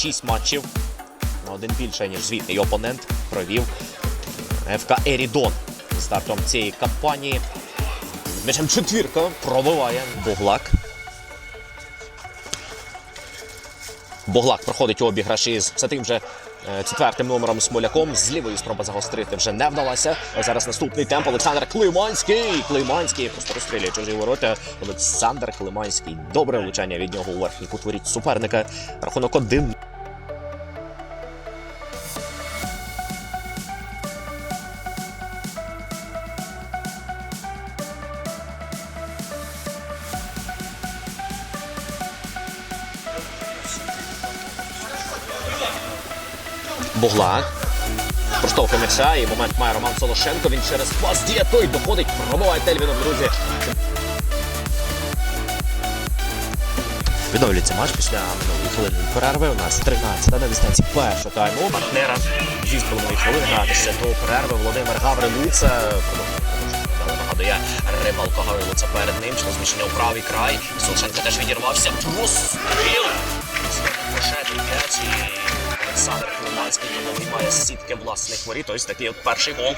6 матчів. На один більше, ніж звітний опонент провів ФК Ерідон стартом цієї кампанії. М'ячем четвірка пробиває Буглак. Буглак проходить обіграш із все тим же е, четвертим номером Смоляком. З лівої спроба загострити вже не вдалося. А Зараз наступний темп Олександр Климанський. Климанський просто розстрілює чужі ворота. Олександр Климанський. Добре влучання від нього у верхній кут воріт суперника. Рахунок один. Буглак. Проштовхує м'яча і момент має Роман Солошенко. Він через пас діє той доходить, пробиває Тельвіном, друзі. Відновлюється матч після минулої хвилини перерви. У нас 13 на дистанції першого тайму. Партнера 6,5 хвилин гратися до перерви. Володимир Гаврилуца. Нагадує рибалка Гаврилуца перед ним. Через зміщення у правий край. Солошенко теж відірвався. Простріл! Олександр виймає з сітки власних воріт. Ось такий от перший гол.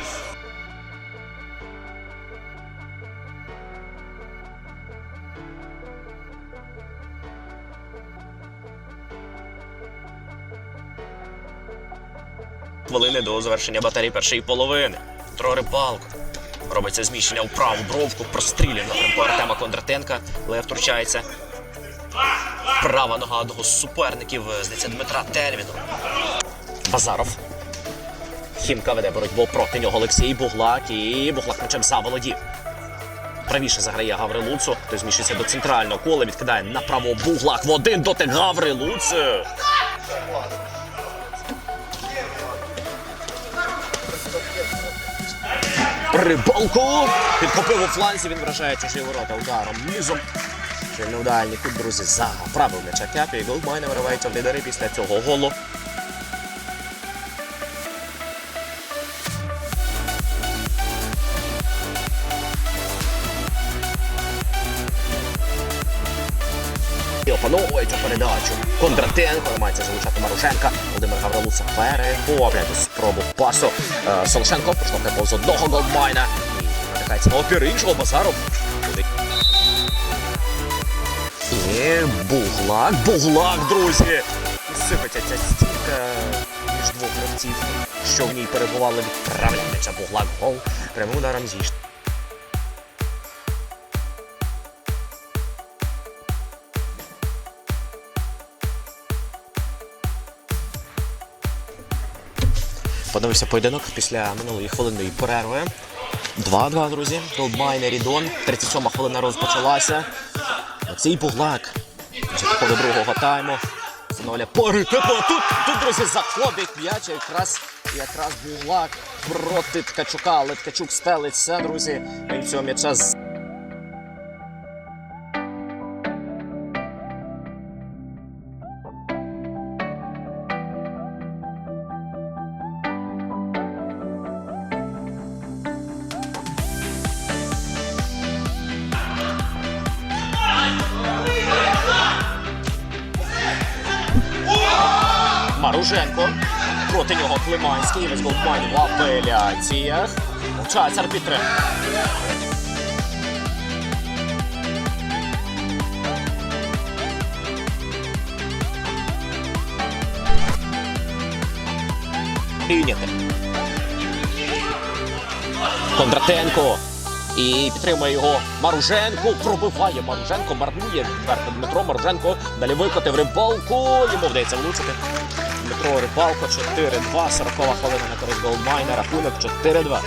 Хвилини до завершення батареї першої половини. Дмитро Рибалко. Робиться зміщення у праву бровку, прострілює напрямку Артема Кондратенка. Лев втручається. Права нога одного з суперників, здається, Дмитра Тервіну. Базаров. Хімка веде боротьбу проти нього Олексій Буглак і Буглак мечем заволодів. Правіше заграє Гаврилуцу, той зміщується до центрального кола, відкидає направо Буглак в один дотик Гаврилуцу. Рибалку підхопив у фланзі, він вражає чужі ворота ударом низом. Ще невдальний кут, друзі, заправив м'яча Кяпі. І Голдмайна виривається в лідери після цього голу. Опановує цю передачу. Кондратенко намагається залучати Марушенка. Володимир Гаврилуца перехоплює спробу пасу. Е, Солошенко проштовхне повз одного голдмайна. І натикається на опір іншого Базаров. І буглак, буглак, друзі! Сипеться ця стінка між двох гравців, що в ній перебували відправляє м'яча буглак гол. Прямим ударом зі Подивився поєдинок після минулої хвилинної перерви. 2-2, друзі. Голдмайн, Рідон. 37-ма хвилина розпочалася. Оцей Буглак. До другого тайму. Паритет. А Тут, тут, друзі, заходить м'яч. Якраз, якраз Буглак проти Ткачука. Але Ткачук стелиться, друзі. Він цього м'яча Маруженко. Проти нього Климанський. Весь Голдмайн в апеляціях. Мовчається арбітри. Прийняти. Кондратенко. І підтримує його Маруженко. Пробиває Маруженко, марнує відверто Дмитро Маруженко. Далі викотив рибалку. Йому вдається влучити. Дмитро Рибалко 4-2. 40 хвилина на користь Голдмайна. Рахунок 4-2.